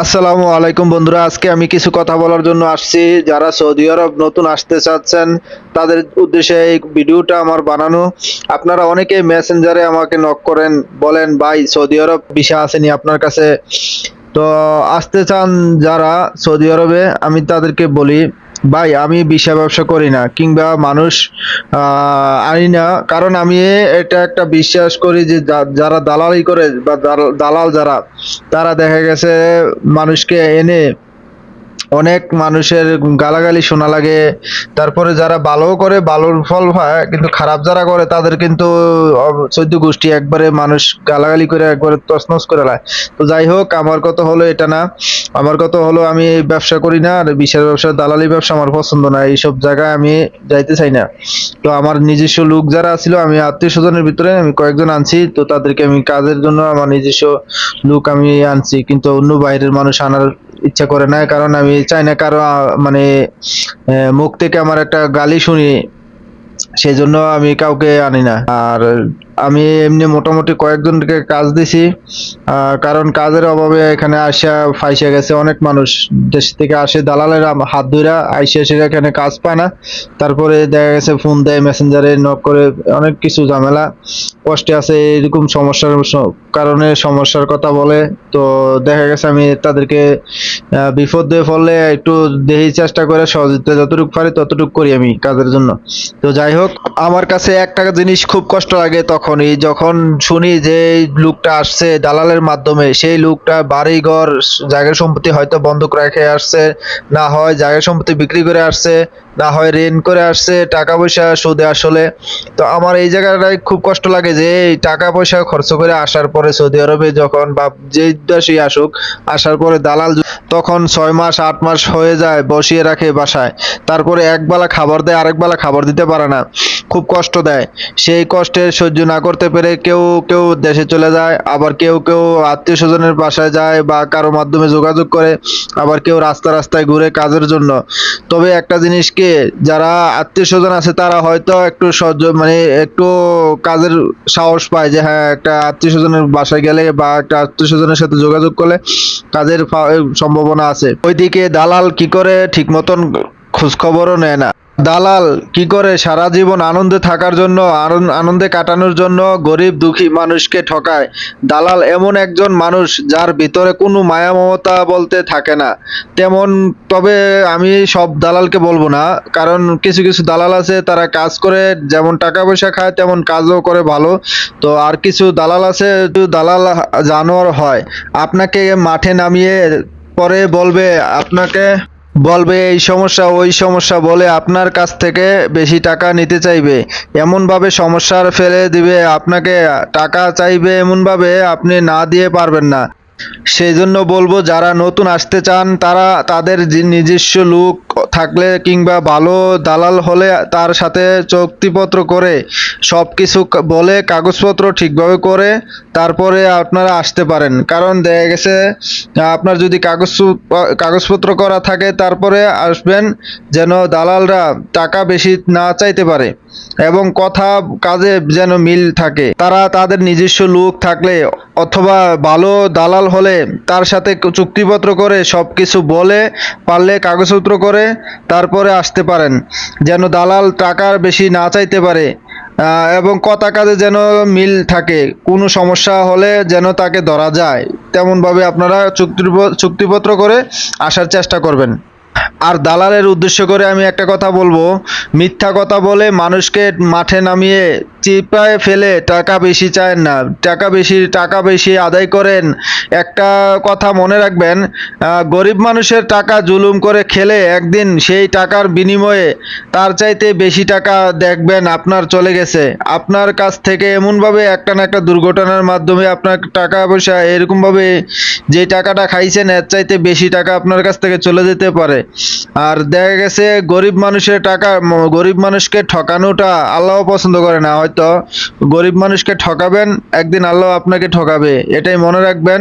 আসসালামু আলাইকুম বন্ধুরা, আজকে আমি কিছু কথা বলার জন্য আসছি। যারা সৌদি আরব নতুন আসতে চাচ্ছেন, তাদের উদ্দেশ্যে এই ভিডিওটা আমার বানানো। আপনারা অনেকে মেসেঞ্জারে আমাকে নক করেন, বলেন, ভাই, সৌদি আরব বিষয় আসেনি আপনার কাছে। তো আসতে চান যারা সৌদি আরবে, আমি তাদেরকে বলি ভাই, আমি ভিসা ব্যবসা করি না, কিংবা মানুষ আনি না। কারণ আমি এটা একটা বিশ্বাস করি যে যারা দালালি করে বা দাল- দালাল যারা, তারা দেখা গেছে মানুষকে এনে অনেক মানুষের গালাগালি শোনা লাগে। তারপরে যারা ভালো করে, ভালোর ফল পায়, কিন্তু খারাপ যারা করে, তাদের কিন্তু চোদ্দ গোষ্ঠী একবারে মানুষ গালাগালি করে একবারে তছনছ করে লায়। তো যাই হোক, আমার কথা হলো এটা না। আমার কথা হলো, আমি ব্যবসা করি না, আর বিশাল ব্যবসা, দালালি ব্যবসা আমার পছন্দ না, এইসব জায়গায় আমি যাইতে চাই না। তো আমার নিজস্ব লোক যারা ছিল, আমি আত্মীয় স্বজনের ভিতরে আমি কয়েকজন আনছি, তো তাদেরকে আমি কাজের জন্য আমার নিজস্ব লোক আমি আনছি, কিন্তু অন্য বাইরের মানুষ আনার ইচ্ছা করে না, কারণ আমি চাই না কারও মানে মুখ থেকে আমার একটা গালি শুনি সেই জন্য আমি কাউকে আনি না। আর আমি এমনি মোটামুটি কয়েকজনকে কাজ দিছি কারণ কাজের অভাবে এখানে আসা ফাইসা গেছে অনেক মানুষ। দেশ থেকে আসে দালালের হাত ধইরা আইসে এসে এখানে কাজ পায় না। তারপরে দেখা গেছে ফোন দেয় মেসেঞ্জারে নক করে অনেক কিছু ঝামেলা। কষ্টে আছে, এরকম সমস্যার কারণে সমস্যার কথা বলে। তো দেখা গেছে আমি তাদেরকে বিপদ হয়ে পড়লে একটু দেহি চেষ্টা করে সহযোগিতা যতটুকু পারি ততটুকু করি আমি কাজের জন্য। তো যাই হোক, আমার কাছে একটা জিনিস খুব কষ্ট লাগে তখনই যখন শুনি যে লোকটা আসছে দালালের মাধ্যমে, সেই লোকটা বাড়ি ঘর জায়গা সম্পত্তি হয়তো বন্ধক রেখে আসছে, না হয় জায়গা সম্পত্তি বিক্রি করে আসছে, না হয় ঋণ করে আসছে, টাকা পয়সা সুদে আসলে। তো আমার এই জায়গাটায় খুব কষ্ট লাগে যে এই টাকা পয়সা খরচ করে আসার পরে সৌদি আরবে যখন বা যে দেশেই আসুক, আসার পরে দালাল তখন ছয় মাস, আট মাস হয়ে যায়, বসিয়ে রাখে বাসায়। তারপরে একবেলা খাবার দেয়, আরেক বেলা খাবার দিতে পারে না। খুব কষ্ট দেয়। সেই কষ্টে সহ্য না করতে পেরে কেউ কেউ দেশে চলে যায়, আবার কেউ কেউ আত্মীয় স্বজনের বাসায় যায় বা কারও মাধ্যমে যোগাযোগ করে, আবার কেউ রাস্তা রাস্তায় ঘুরে কাজের জন্য। তবে একটা জিনিস কি, যারা আত্মীয় স্বজন আছে তারা হয়তো একটু সহ্য মানে একটু কাজের সাহস পায় যে হ্যাঁ একটা আত্মীয় স্বজনের বাসায় গেলে বা একটা আত্মীয় স্বজনের সাথে যোগাযোগ করলে কাজের সম্ভাবনা আছে। ওইদিকে দালাল কি করে ঠিক মতন খোঁজখবরও নেয় না। দালাল কি করে সারা জীবন আনন্দে থাকার জন্য আনন্দ- কাটানোর জন্য গরিব দুঃখী মানুষকে ঠকায়? দালাল এমন একজন মানুষ যার ভিতরে কোনো মায়া মমতা বলতে থাকে না। তেমন, তবে আমি সব দালালকে বলব না, কারণ কিছু কিছু দালাল আছে, তারা কাজ করে, যেমন টাকা পয়সা খায়, তেমন কাজও করে ভালো। তো আর কিছু দালাল আছে দালাল জানোয়ার হয়, আপনাকে মাঠে নামিয়ে পরে বলবে, আপনাকে বলবে, এই সমস্যা, ওই সমস্যা বলে আপনার কাছ থেকে বেশি টাকা নিতে চাইবে। এমনভাবে সমস্যার ফেলে দিবে, আপনাকে টাকা চাইবে এমনভাবে আপনি না দিয়ে পারবেন না। সেই জন্য বলব, যারা নতুন আসতে চান, তারা তাদের নিজস্ব লোক থাকলে কিংবা ভালো দালাল হলে তার সাথে চুক্তিপত্র করে সব কিছু বলে কাগজপত্র ঠিকভাবে করে, তারপরে আপনারা আসতে পারেন। কারণ দেখা গেছে, আপনার যদি কাগজ, কাগজপত্র করা থাকে, তারপরে আসবেন, যেন দালালরা টাকা বেশি না চাইতে পারে। এবং কথা, কাজে যেন মিল থাকে। তারা তাদের নিজস্ব লোক থাকলে অথবা ভালো দালাল হলে তার সাথে চুক্তিপত্র করে সব কিছু বলে, পারলে কাগজপত্র করে তারপরে আসতে পারেন, যেন দালাল টাকার বেশি না চাইতে পারে এবং কথা, কাজে যেন মিল থাকে। কোনো সমস্যা হলে যেন তাকে ধরা যায়। তেমনভাবে আপনারা চুক্তি চুক্তিপত্র করে আসার চেষ্টা করবেন। আর দালালের উদ্দেশ্য করে আমি একটা কথা বলব। মিথ্যা কথা বলে মানুষকে মাঠে নামিয়ে চিপায় ফেলে টাকা বেশি চায় না। টাকা বেশি টাকা বেশি আদায় করেন। একটা কথা মনে রাখবেন গরিব মানুষের টাকা জুলুম করে খেলে একদিন সেই টাকার বিনিময়ে তার চাইতে বেশি টাকা দেখবেন আপনার চলে গেছে। আপনার কাছ থেকে এমনভাবে একটা না একটা দুর্ঘটনার মাধ্যমে আপনার টাকা পয়সা এরকমভাবে যে টাকাটা খাইছেন, এর চাইতে বেশি টাকা আপনার কাছ থেকে চলে যেতে পারে। আর দেখা গেছে গরিব মানুষের টাকা, গরিব মানুষকে ঠকানোটা আল্লাহ পছন্দ করে না। হয়তো গরিব মানুষকে ঠকাবেন একদিন আল্লাহ আপনাকে ঠকাবে। এটাই মনে রাখবেন।